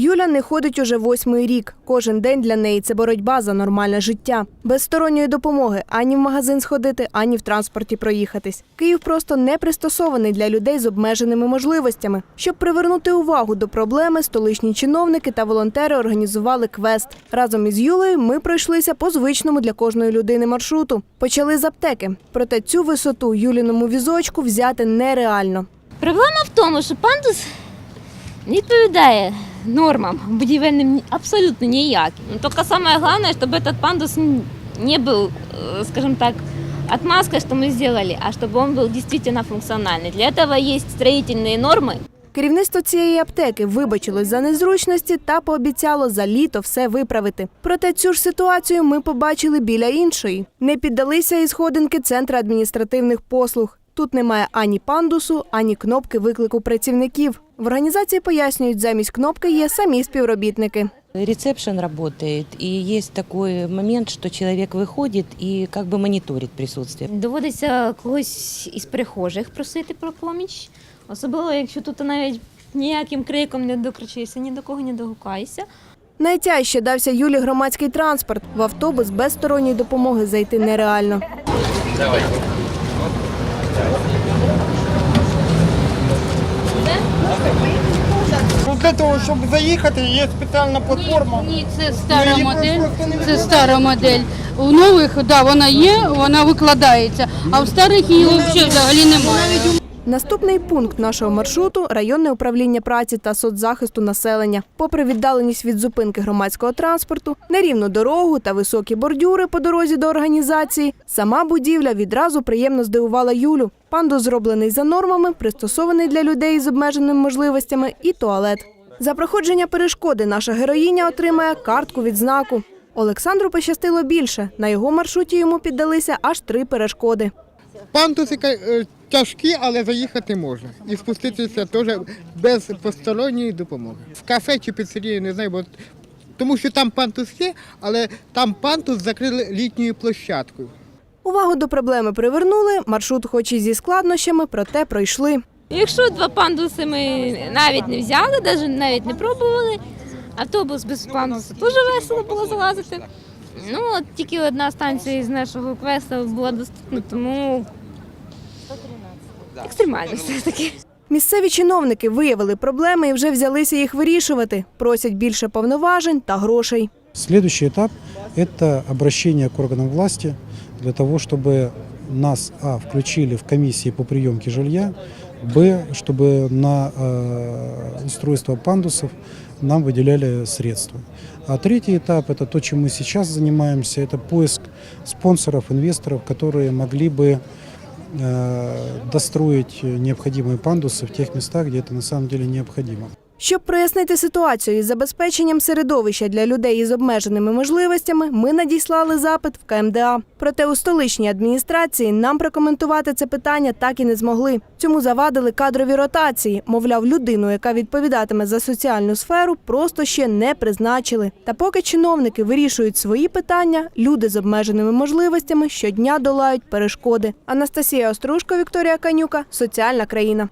Юля не ходить уже восьмий рік. Кожен день для неї це боротьба за нормальне життя. Без сторонньої допомоги ані в магазин сходити, ані в транспорті проїхатись. Київ просто не пристосований для людей з обмеженими можливостями. Щоб привернути увагу до проблеми, столичні чиновники та волонтери організували квест. Разом із Юлею ми пройшлися по звичному для кожної людини маршруту. Почали з аптеки. Проте цю висоту Юліному візочку взяти нереально. Проблема в тому, що пандус не відповідає нормам будівельним ні- абсолютно ніяким. Ну, Тільки саме головне, щоб этот пандус н- не був, э, скажем так, отмазкой, что мы сделали, а чтобы он был действительно функциональный. Для этого есть строительные нормы, Керівництво цієї аптеки вибачилось за незручності та пообіцяло за літо все виправити. Проте цю ж ситуацію ми побачили біля іншої. Не піддалися і сходинки центру адміністративних послуг. Тут немає ані пандусу, ані кнопки виклику працівників. В організації пояснюють, замість кнопки є самі співробітники. Ресепшн работает, и есть такой момент, что человек выходит и как бы мониторит присутствие. Доводиться когось із прихожих просити про поміч, особливо якщо тут навіть ніяким криком не докричишся, ні до кого не догукаєшся. Найтяжче дався Юлі громадський транспорт. В автобус без сторонньої допомоги зайти нереально. Ну, Для того, щоб заїхати, є спеціальна платформа. Ні, це стара ну, модель. Це стара модель. У нових да, вона є, вона викладається, а в старих її взагалі немає. Наступний пункт нашого маршруту районне управління праці та соцзахисту населення. Попри віддаленість від зупинки громадського транспорту, нерівну дорогу та високі бордюри по дорозі до організації, сама будівля відразу приємно здивувала Юлю. Пандус зроблений за нормами, пристосований для людей з обмеженими можливостями і туалет. За проходження перешкоди наша героїня отримає картку відзнаку. Олександру пощастило більше. На його маршруті йому піддалися аж три перешкоди. Пандуси е, тяжкі, але заїхати можна. І спуститися теж без посторонньої допомоги. В кафе чи піцерії, не знаю, бо тому що там пантус є, але там пантус закрили літньою площадкою. Увагу до проблеми привернули. Маршрут, хоч і зі складнощами, проте пройшли. Якщо два пандуси ми навіть не взяли, навіть навіть не пробували, автобус без пандусу дуже весело було залазити. Ну, от тільки одна станція із нашого квеста була доступна, тому екстремально все-таки. Місцеві чиновники виявили проблеми і вже взялися їх вирішувати. Просять більше повноважень та грошей. Следующий этап – это обращение к органам власти для того, чтобы нас, а, включили в комиссии по приемке жилья, б, чтобы на э, устройство пандусов нам выделяли средства. А третий этап – это то, чем мы сейчас занимаемся, это поиск спонсоров, инвесторов, которые могли бы э, достроить необходимые пандусы в тех местах, где это на самом деле необходимо. Щоб прояснити ситуацію із забезпеченням середовища для людей із обмеженими можливостями, ми надіслали запит в КМДА. Проте у столичній адміністрації нам прокоментувати це питання так і не змогли. Цьому завадили кадрові ротації. Мовляв, людину, яка відповідатиме за соціальну сферу, просто ще не призначили. Та поки чиновники вирішують свої питання, люди з обмеженими можливостями щодня долають перешкоди. Анастасія Острушко, Вікторія Канюка, соціальна країна.